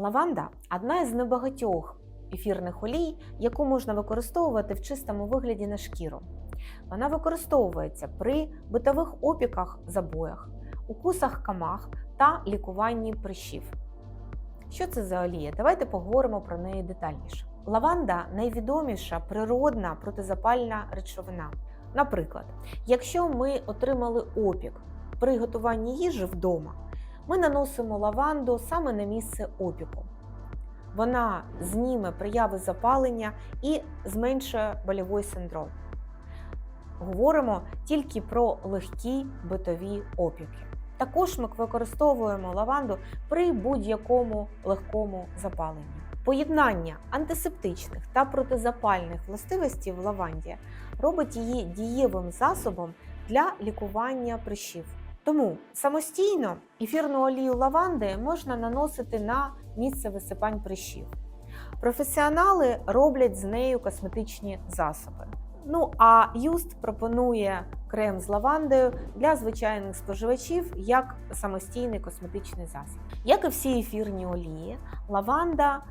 Лаванда одна із небагатьох ефірних олій, яку можна використовувати в чистому вигляді на шкіру. Вона використовується при битових опіках, забоях, укусах камах та лікуванні прищів. Що це за олія? Давайте поговоримо про неї детальніше. Лаванда найвідоміша природна протизапальна речовина. Наприклад, якщо ми отримали опік при готуванні їжі вдома, ми наносимо лаванду саме на місце опіку. Вона зніме прояви запалення і зменшує больовий синдром. Говоримо тільки про легкі битові опіки. Також ми використовуємо лаванду при будь-якому легкому запаленні. Поєднання антисептичних та протизапальних властивостей в лаванді робить її дієвим засобом для лікування прищів. Тому самостійно ефірну олію лаванди можна наносити на місце висипань прищів. Професіонали роблять з нею косметичні засоби. Ну а Юст пропонує крем з лавандою для звичайних споживачів як самостійний косметичний засіб. Як і всі ефірні олії, лаванда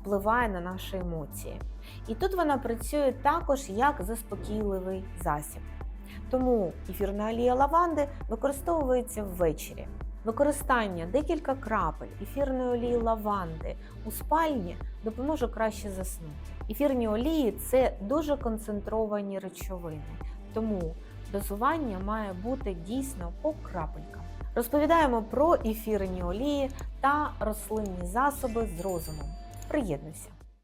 впливає на наші емоції. І тут вона працює також як заспокійливий засіб. Тому ефірна олія лаванди використовується ввечері. Використання декілька крапель ефірної олії лаванди у спальні допоможе краще заснути. Ефірні олії це дуже концентровані речовини, тому дозування має бути дійсно по крапелькам. Розповідаємо про ефірні олії та рослинні засоби з розумом. Приєднуйся!